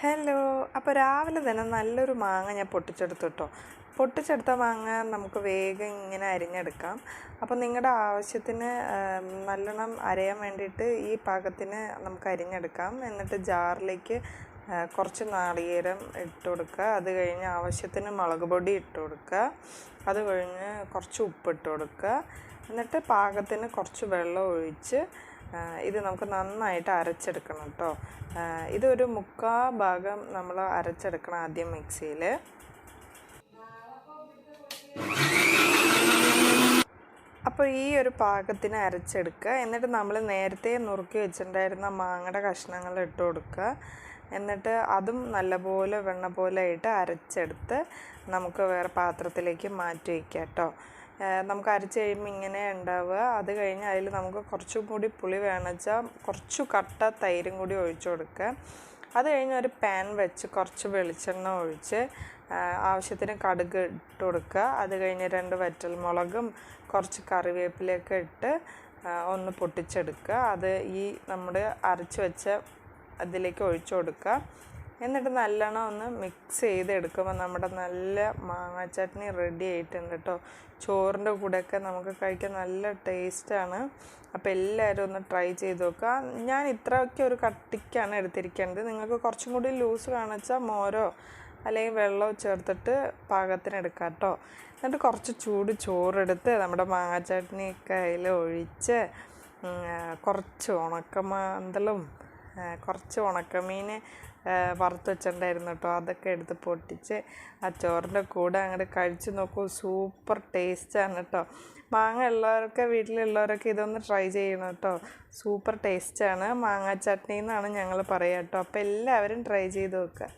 Hello അപ്പോൾ രാവിലെ തന്നെ നല്ലൊരു മാങ്ങ ഞാൻ പൊട്ടിച്ചെടുത്തു കേട്ടോ. പൊട്ടിച്ചെടുത്ത മാങ്ങ നമുക്ക് വേഗം ഇങ്ങനെ അരിഞ്ഞെടുക്കാം. അപ്പോൾ നിങ്ങളുടെ ആവശ്യത്തിന് നല്ലോണം അരയാൻ വേണ്ടിയിട്ട് ഈ പാകത്തിന് നമുക്ക് അരിഞ്ഞെടുക്കാം. എന്നിട്ട് ജാറിലേക്ക് കുറച്ച് നാളികേരം ഇട്ട് കൊടുക്കുക. അത് കഴിഞ്ഞ് ആവശ്യത്തിന് മുളക് പൊടി ഇട്ട് കൊടുക്കുക. അത് കഴിഞ്ഞ് കുറച്ച് ഉപ്പ് ഇട്ട് കൊടുക്കുക. എന്നിട്ട് പാകത്തിന് കുറച്ച് വെള്ളം ഒഴിച്ച് ഇത് നമുക്ക് നന്നായിട്ട് അരച്ചെടുക്കണം കേട്ടോ. ഇതൊരു മുക്കാ ഭാഗം നമ്മൾ അരച്ചെടുക്കണം ആദ്യം മിക്സിയിൽ. അപ്പോൾ ഈ ഒരു പാകത്തിന് അരച്ചെടുക്കുക. എന്നിട്ട് നമ്മൾ നേരത്തെ നുറുക്കി വെച്ചിട്ടുണ്ടായിരുന്ന മാങ്ങയുടെ കഷ്ണങ്ങൾ ഇട്ട് കൊടുക്കുക. എന്നിട്ട് അതും നല്ലപോലെ വെണ്ണ പോലെ ആയിട്ട് അരച്ചെടുത്ത് നമുക്ക് വേറെ പാത്രത്തിലേക്ക് മാറ്റി വയ്ക്കാം കേട്ടോ. നമുക്ക് അരച്ച് കഴിയുമ്പോൾ ഇങ്ങനെ ഉണ്ടാവുക. അത് കഴിഞ്ഞ് അതിൽ നമുക്ക് കുറച്ചും കൂടി പുളി വേണച്ച കുറച്ച് കട്ട തൈരും കൂടി ഒഴിച്ചു കൊടുക്കുക. അത് കഴിഞ്ഞ് ഒരു പാൻ വെച്ച് കുറച്ച് വെളിച്ചെണ്ണ ഒഴിച്ച് ആവശ്യത്തിന് കടുക് ഇട്ട് കൊടുക്കുക. അത് കഴിഞ്ഞ് രണ്ട് വറ്റൽമുളകും കുറച്ച് കറിവേപ്പിലയൊക്കെ ഇട്ട് ഒന്ന് പൊട്ടിച്ചെടുക്കുക. അത് ഈ നമ്മുടെ അരച്ച് വെച്ച അതിലേക്ക് ഒഴിച്ചു കൊടുക്കുക. എന്നിട്ട് നല്ലോണം ഒന്ന് മിക്സ് ചെയ്തെടുക്കുമ്പോൾ നമ്മുടെ നല്ല മാങ്ങാ ചട്നി റെഡി ആയിട്ടുണ്ട് കേട്ടോ ചോറിന്റെ കൂടെയൊക്കെ നമുക്ക് കഴിക്കാൻ നല്ല ടേസ്റ്റാണ് അപ്പോൾ എല്ലാവരും ഒന്ന് ട്രൈ ചെയ്ത് നോക്കുക ഞാൻ ഇത്രയൊക്കെ ഒരു കട്ടിക്കാണ് എടുത്തിരിക്കേണ്ടത് നിങ്ങൾക്ക് കുറച്ചും കൂടി ലൂസ് കാണിച്ചാൽ മോരോ അല്ലെങ്കിൽ വെള്ളമോ ചേർത്തിട്ട് പാകത്തിന് എടുക്കാം കേട്ടോ എന്നിട്ട് കുറച്ച് ചൂട് ചോറെടുത്ത് നമ്മുടെ മാങ്ങാ ചട്നിയൊക്കെ അതിൽ ഒഴിച്ച് കുറച്ച് ഉണക്കമാന്തലും കുറച്ച് ഉണക്കമീൻ വറുത്ത് വെച്ചിട്ടുണ്ടായിരുന്നു കേട്ടോ. അതൊക്കെ എടുത്ത് പൊട്ടിച്ച് ആ ചോറിന്റെ കൂടെ അങ്ങോട്ട് കഴിച്ച് നോക്കൂ. സൂപ്പർ ടേസ്റ്റാണ് കേട്ടോ. മാങ്ങ ഉള്ളവരൊക്കെ വീട്ടിലുള്ളവരൊക്കെ ഇതൊന്ന് ട്രൈ ചെയ്യണം കേട്ടോ. സൂപ്പർ ടേസ്റ്റാണ്. മാങ്ങാ ചട്നി എന്നാണ് ഞങ്ങൾ പറയുക കേട്ടോ. അപ്പോൾ എല്ലാവരും ട്രൈ ചെയ്ത് നോക്കുക